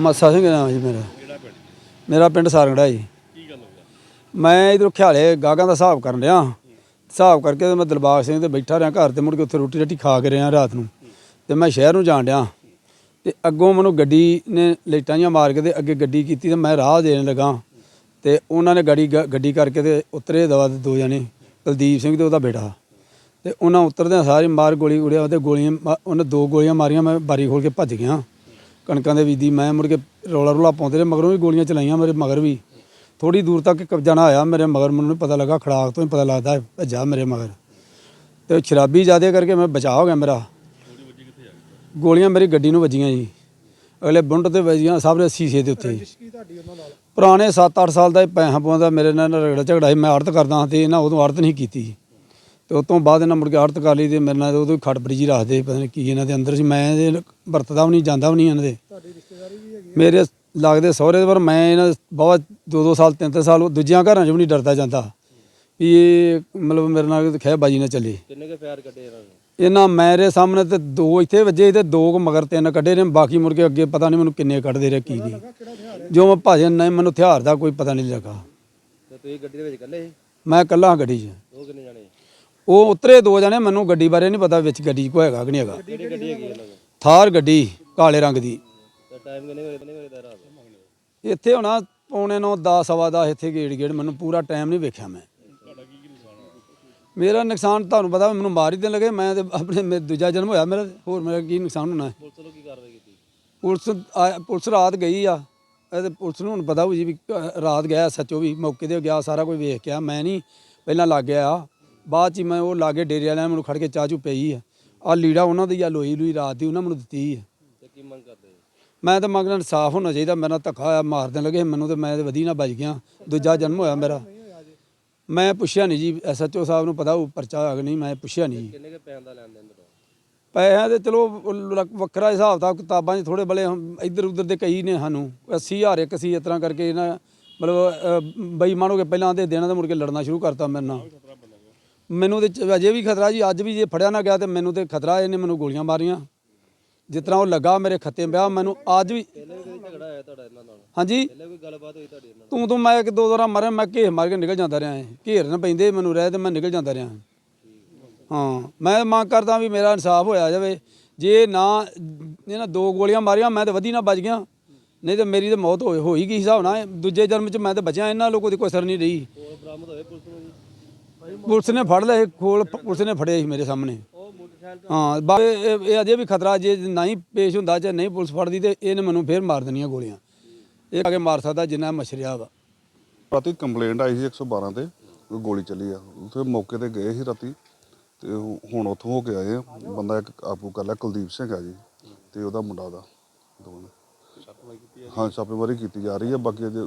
ਮੱਸਾ ਸਿੰਘ ਨਾਮ ਜੀ ਮੇਰਾ। ਕਿਹੜਾ ਪਿੰਡ ਮੇਰਾ ਪਿੰਡ ਸਾਰੰਗੜਾ ਜੀ। ਕੀ ਗੱਲ ਹੋ ਗਿਆ ਮੈਂ ਇਧਰੋਂ ਖਿਆਲੇ ਗਾਗਾਂ ਦਾ ਹਿਸਾਬ ਕਰਨ ਰਿਹਾ ਹਿਸਾਬ ਕਰਕੇ ਤੇ ਮੈਂ ਦਿਲਬਾਗ ਸਿੰਘ ਤੇ ਬੈਠਾ ਰਿਹਾ ਘਰ ਤੇ ਮੁੜ ਕੇ ਉੱਥੇ ਰੋਟੀ ਰੱਟੀ ਖਾ ਕੇ ਰਿਹਾ ਰਾਤ ਨੂੰ। ਤੇ ਮੈਂ ਸ਼ਹਿਰ ਨੂੰ ਜਾਣ ਡਿਆ। ਤੇ ਅੱਗੋਂ ਮੈਨੂੰ ਗੱਡੀ ਨੇ ਲਾਈਟਾਂ ਜਿਹੀਆਂ ਮਾਰ ਕੇ ਤੇ ਅੱਗੇ ਗੱਡੀ ਕੀਤੀ ਤੇ ਮੈਂ ਰਾਹ ਦੇਣ ਲੱਗਾ। ਤੇ ਉਹਨਾਂ ਨੇ ਗੱਡੀ ਗੱਡੀ ਕਰਕੇ ਤੇ ਉਤਰੇ ਦਵਾ ਦੇ ਦੋ ਜਣੇ ਕੁਲਦੀਪ ਸਿੰਘ ਤੇ ਉਹਦਾ ਬੇਟਾ। ਤੇ ਉਹਨਾਂ ਉਤਰਦਿਆਂ ਸਾਰੇ ਮਾਰ ਗੋਲੀ ਉੜਿਆ ਤੇ ਗੋਲੀਆਂ ਉਹਨੇ ਦੋ ਗੋਲੀਆਂ ਮਾਰੀਆਂ ਮੈਂ ਬਾਰੀ ਖੋਲ ਕੇ ਭੱਜ ਗਿਆ। ਕਣਕਾਂ ਦੇ ਵੀਦੀ ਮੈਂ ਮੁੜ ਕੇ ਰੋਲਾ ਰੋਲਾ ਪਾਉਂਦੇ ਰਹੇ ਮਗਰੋਂ ਵੀ ਗੋਲੀਆਂ ਚਲਾਈਆਂ ਮੇਰੇ ਮਗਰ ਵੀ। ਥੋੜੀ ਦੂਰ ਤੱਕ ਕਬਜ਼ਾ ਨਾ ਆਇਆ ਮੇਰੇ ਮਗਰ ਮੈਨੂੰ ਪਤਾ ਲੱਗਾ ਖੜਾਕ ਤੋਂ ਹੀ ਪਤਾ ਲੱਗਦਾ ਭੱਜਾ ਮੇਰੇ ਮਗਰ। ਤੇ ਉਹ ਸ਼ਰਾਬੀ ਜ਼ਿਆਦੇ ਕਰਕੇ ਮੈਂ ਬਚਾਅ ਹੋ ਗਿਆ ਮੇਰਾ। ਗੋਲੀਆਂ ਮੇਰੀ ਗੱਡੀ ਨੂੰ ਵੱਜੀਆਂ ਜੀ। ਅਗਲੇ ਬੁੰਡ ਤੇ ਵੱਜੀਆਂ ਸਭ ਦੇ ਸੀਸੇ ਦੇ ਉੱਤੇ ਪੁਰਾਣੇ 7-8 ਸਾਲ ਦਾ ਪੈਸਾ ਪਵਾਉਂਦਾ ਮੇਰੇ ਨਾਲ ਰਗੜਾ ਝਗੜਾ ਸੀ ਮੈਂ ਆੜਤ ਕਰਦਾ ਤੇ ਇਹਨਾਂ ਉਦੋਂ ਆੜਤ ਨਹੀਂ ਕੀਤੀ ਤੇ ਉਸ ਤੋਂ ਬਾਅਦ ਇਹਨਾਂ ਮੁੜ ਕੇ ਆੜਤ ਕਰ ਲਈ ਤੇ ਮੇਰੇ ਨਾਲ ਉਦੋਂ ਖੜ ਬਰੀਜੀ ਰੱਖਦੇ ਪਤਾ ਨਹੀਂ ਕੀ ਇਹਨਾਂ ਦੇ ਅੰਦਰ ਸੀ। ਮੈਂ ਇਹਦੇ ਵਰਤਦਾ ਵੀ ਨਹੀਂ ਜਾਂਦਾ ਵੀ ਨਹੀਂ ਇਹਨਾਂ ਦੇ। ਮੇਰੇ ਲੱਗਦੇ ਸਹੁਰੇ ਪਰ ਮੈਂ ਇਹਨਾਂ ਬਹੁਤ ਦੋ ਦੋ ਸਾਲ ਤਿੰਨ ਤਿੰਨ ਸਾਲ ਦੂਜਿਆਂ ਘਰਾਂ 'ਚ ਵੀ ਨਹੀਂ ਡਰਦਾ ਜਾਂਦਾ। ਵੀ ਇਹ ਮਤਲਬ ਮੇਰੇ ਨਾਲ ਖਹਿ ਬਾਜੀ ਨਾ ਚੱਲੇ। ਕਿੰਨੇ ਕੇ ਫਾਇਰ ਕੱਢੇ ਇਹਨਾਂ ਨੇ? ਇਹਨਾਂ ਮੇਰੇ ਸਾਹਮਣੇ ਤੇ ਦੋ ਇੱਥੇ ਵੱਜੇ ਤੇ ਦੋ ਕੁ ਮਗਰ ਤਿੰਨ ਕੱਢੇ ਨੇ ਬਾਕੀ ਮੁੜ ਕੇ ਅੱਗੇ ਪਤਾ ਨਹੀਂ ਮੈਨੂੰ ਕਿੰਨੇ ਕੱਢਦੇ ਰਹੇ ਕੀ ਕੀ ਜੋ ਮੈਂ ਭਾਜਨ ਨਹੀਂ ਮੈਨੂੰ ਹਥਿਆਰ ਦਾ ਕੋਈ ਪਤਾ ਨਹੀਂ ਲੱਗਾ। ਤੇ ਤੁਸੀਂ ਗੱਡੀ ਦੇ ਵਿੱਚ ਇਕੱਲੇ ਸੀ? ਮੈਂ ਇਕੱਲਾ ਗੱਡੀ 'ਚ। ਉਹ ਕਿੰਨੇ ਜਾਣੇ? ਉਹ ਉਤਰੇ ਦੋ ਜਣੇ, ਮੈਨੂੰ ਗੱਡੀ ਬਾਰੇ ਨਹੀਂ ਪਤਾ ਵਿੱਚ ਗੱਡੀ 'ਚ ਕੋਈ ਹੈਗਾ ਕਿ ਨਹੀਂ ਹੈਗਾ। ਕਿਹੜੀ ਗੱਡੀ ਹੈਗੀ ਇਹਨਾਂ ਕੋਲ ਥਾਰ ਗੱਡੀ, ਕਾਲੇ ਰੰਗ ਦੀ। ਟਾਈਮ ਕਿੰਨੇ ਵਜੇ ਕਿੰਨੇ ਵਜੇ ਦਾ ਰਾਤ ਇੱਥੇ ਹੋਣਾ ਪੌਣੇ 9 10 ਸਵਾ ਦਸ ਇੱਥੇ ਗੇੜ ਗੇੜ, ਮੈਨੂੰ ਪੂਰਾ ਟਾਈਮ ਨਹੀਂ ਵੇਖਿਆ ਮੈਂ। ਮੇਰਾ ਨੁਕਸਾਨ ਤੁਹਾਨੂੰ ਪਤਾ, ਮੈਨੂੰ ਮਾਰ ਹੀ ਦੇਣ ਲੱਗੇ। ਮੈਂ ਤੇ ਆਪਣੇ, ਮੇ- ਦੂਜਾ ਜਨਮ ਹੋਇਆ ਮੇਰਾ, ਹੋਰ ਮੇਰਾ ਕੀ ਨੁਕਸਾਨ ਹੋਣਾ ਹੈ? ਪੁਲਿਸ ਵੱਲੋਂ ਕੀ ਕਾਰਵਾਈ ਕੀਤੀ? ਪੁਲਿਸ, ਆ- ਪੁਲਿਸ ਰਾਤ ਗਈ ਆ। ਇਹ ਤੇ ਪੁਲਿਸ ਨੂੰ ਹੁਣ ਪਤਾ ਹੋ ਜੀ ਵੀ ਕ- ਰਾਤ ਗਿਆ ਸੱਚੋ ਵੀ, ਮੌਕੇ ਤੇ ਗਿਆ, ਸਾਰਾ ਕੁਝ ਵੇਖ ਕੇ ਆ। ਮੈਂ ਨਹੀਂ, ਪਹਿਲਾਂ ਲੱਗ ਗਿਆ ਬਾਅਦ ਚ ਹੀ ਮੈਂ ਉਹ ਲਾਗੇ ਡੇਰੇ ਵਾਲਿਆਂ ਨੇ ਮੈਨੂੰ ਖੜ ਕੇ ਚਾਹ ਚੂ ਪਈ ਆ। ਆ ਲੀੜਾ ਉਹਨਾਂ ਦੀ ਆ ਲੋਈ ਲੂਈ ਰਾਤ ਦੀ ਉਹਨਾਂ ਮੈਨੂੰ ਦਿੱਤੀ ਆ। ਤੇ ਕੀ ਮੰਗ ਕਰਦੇ ਮੈਂ ਤਾਂ ਮੰਗਣਾ ਇਨਸਾਫ ਹੋਣਾ ਚਾਹੀਦਾ ਮੇਰਾ ਧੱਕਾ ਹੋਇਆ ਮਾਰ ਦੇਣ ਲੱਗੇ ਮੈਨੂੰ ਤੇ ਮੈਂ ਤੇ ਵਧੀ ਨਾ ਬਚ ਗਿਆ। ਦੂਜਾ ਜਨਮ ਹੋਇਆ ਮੇਰਾ। ਮੈਂ ਪੁੱਛਿਆ ਨਹੀਂ ਜੀ ਐਸਐਚਓ ਸਾਹਿਬ ਨੂੰ ਪਤਾ ਉਹ ਪਰਚਾ ਹੋਇਆ ਕਿ ਨਹੀਂ ਮੈਂ ਪੁੱਛਿਆ ਨਹੀਂ ਜੀ ਕਿੰਨੇ ਕੇ ਪੈਣ ਦਾ ਲੈਣ ਦੇਣ ਦਾ? ਪੈਸਿਆਂ ਦੇ ਚਲੋ ਉਹ ਵੱਖਰਾ ਹਿਸਾਬ ਤਾਂ ਕਿਤਾਬਾਂ 'ਚ ਥੋੜੇ ਬਲੇ ਇੱਧਰ ਉੱਧਰ ਦੇ ਕਈ ਨੇ ਸਾਨੂੰ। 80000 ਇੱਕ ਸੀ ਇਸ ਤਰ੍ਹਾਂ ਕਰਕੇ ਇਹਨਾਂ ਮਤਲਬ ਬੇਈਮਾਨ ਹੋ ਕੇ ਪਹਿਲਾਂ ਦੇ ਦੇਣਾ ਤੇ ਮੁੜ ਕੇ ਲੜਨਾ ਸ਼ੁਰੂ ਕਰਤਾ ਮੇਰੇ ਨਾਲ। ਮੈਨੂੰ ਤੇ ਅਜੇ ਵੀ ਖਤਰਾ ਜੀ ਅੱਜ ਵੀ ਜੇ ਫੜਿਆ ਨਾ ਗਿਆ ਤੇ ਮੈਨੂੰ ਤੇ ਖਤਰਾ ਇਹਨੇ ਮੈਨੂੰ ਗੋਲੀਆਂ ਮਾਰੀਆਂ। ਜਿਸ ਤਰ੍ਹਾਂ ਉਹ ਲੱਗਾ ਮੇਰੇ ਖੱਤੇ ਪਿਆ ਮੈਨੂੰ ਅੱਜ ਵੀ ਹਾਂਜੀ। ਤੂੰ ਤੂੰ ਮੈਂ ਇੱਕ ਦੋ ਦੌਰਾ ਮਾਰਿਆ ਮੈਂ ਘੇਰ ਮਾਰ ਕੇ ਨਿਕਲ ਜਾਂਦਾ ਰਿਹਾ ਘੇਰ ਨਾ ਪੈਂਦੇ ਮੈਨੂੰ ਰਹਿ ਤੇ ਮੈਂ ਨਿਕਲ ਜਾਂਦਾ ਰਿਹਾ। ਹਾਂ ਮੈਂ ਮੰਗ ਕਰਦਾ ਵੀ ਮੇਰਾ ਇਨਸਾਫ ਹੋਇਆ ਜਾਵੇ। ਜੇ ਨਾ ਇਹਨਾਂ ਦੋ ਗੋਲੀਆਂ ਮਾਰੀਆਂ ਮੈਂ ਤਾਂ ਵਧੀ ਨਾ ਬਚ ਗਿਆ। ਨਹੀਂ ਤੇ ਮੇਰੀ ਤਾਂ ਮੌਤ ਹੋਈ ਹੋਈ ਕੀ ਹਿਸਾਬ ਨਾਲ? ਦੂਜੇ ਜਨਮ ਚ ਮੈਂ ਤਾਂ ਬਚਿਆ ਇਹਨਾਂ ਲੋਕੋ ਦੀ ਕੋਈ ਅਸਰ ਨਹੀਂ ਰਹੀ। ਕੋਲ ਬਰਾਮਦ ਹੋਏ ਪੁਲਿਸ ਨੇ ਫੜ ਲਏ ਖੋਲ ਪੁਲਿਸ ਨੇ ਫੜੇ ਸੀ ਮੇਰੇ ਸਾਹਮਣੇ। ਹਾਂ ਬਾ- ਇਹ, ਇਹ- ਅਜੇ ਵੀ ਖਤਰਾ, ਜੇ ਨਹੀਂ ਪੇਸ਼ ਹੁੰਦਾ ਜੇ ਨਹੀਂ ਪੁਲਿਸ ਫੜਦੀ ਤੇ ਇਹਨੇ ਮੈਨੂੰ ਫੇਰ ਮਾਰ ਦੇਣੀਆਂ ਗੋਲੀਆਂ। ਇਹ ਆ ਕੇ ਮਾਰ ਸਕਦਾ ਜਿੰਨਾ ਮਛਰਿਆ ਵਾ। ਰਾਤੀ ਕੰਪਲੇਂਟ ਆਈ ਸੀ 112 ਤੇ ਗੋਲੀ ਚੱਲੀ ਆ। ਉੱਥੇ ਮੌਕੇ ਤੇ ਗਏ ਸੀ ਰਾਤੀ, ਤੇ ਹੁਣ ਉੱਥੋਂ ਹੋ ਕੇ ਆਏ ਆ। ਬੰਦਾ ਇੱਕ ਆਪੂ ਕਰ ਲਿਆ, ਕੁਲਦੀਪ ਸਿੰਘ ਆ ਜੀ, ਤੇ ਉਹਦਾ ਮੁੰਡਾ ਉਹਦਾ, ਦੋਵਾਂ ਹਾਂ, ਛਾਪੇਮਾਰੀ ਕੀਤੀ ਜਾ ਰਹੀ ਹੈ ਬਾਕੀ ਅਜੇ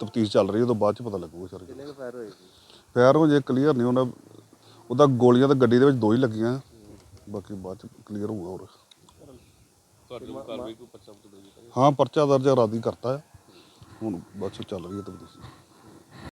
ਤਫਤੀਸ਼ ਚੱਲ ਰਹੀ ਹੈ ਉਹ ਤੋਂ ਬਾਅਦ ਚ ਪਤਾ ਲੱਗੂਗਾ ਸਰ ਕਿੰਨੇ ਫਾਇਰ ਹੋਏ ਹੋ ਜੇ ਕਲੀਅਰ ਨਹੀਂ ਉਹਨਾਂ ਉਹਦਾ ਗੋਲੀਆਂ ਤਾਂ ਗੱਡੀ ਦੇ ਵਿੱਚ ਦੋ ਹੀ ਲੱਗੀਆਂ। ਬਾਕੀ ਬਾਅਦ ਚ ਕਲੀਅਰ ਹੋਊਗਾ ਹੋਰ। ਹਾਂ? ਪਰਚਾ ਦਰਜ ਰਾਦੀ ਕਰਤਾ ਹੈ। ਹੁਣ ਬਸ ਚੱਲ ਰਹੀ ਹੈ ਤਫਤੀਸ਼